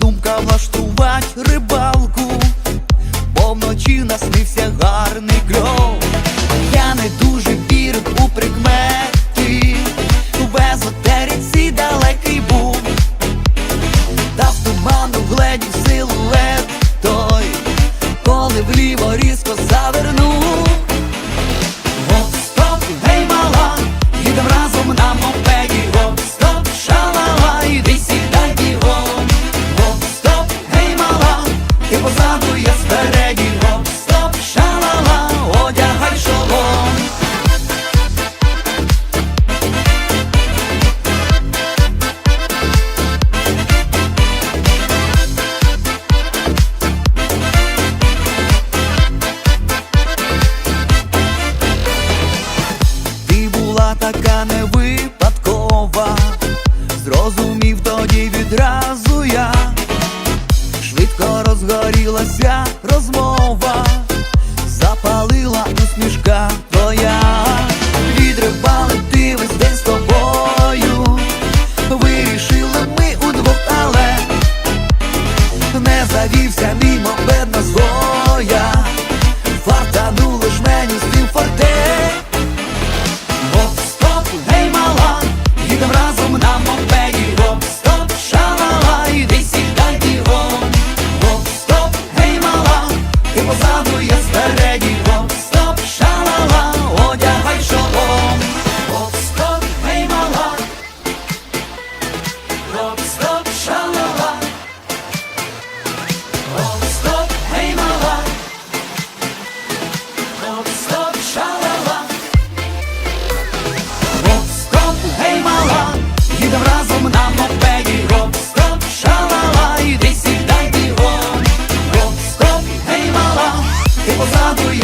Думка влаштувать рибалку, бо вночі наснився гарний кльов. Я не дуже вірю у прикмети, в езотериці далекий був, та в туману гледів силует той, коли вліво різко завернув. швидко розгорілася розмова, запалила усмішка. Alto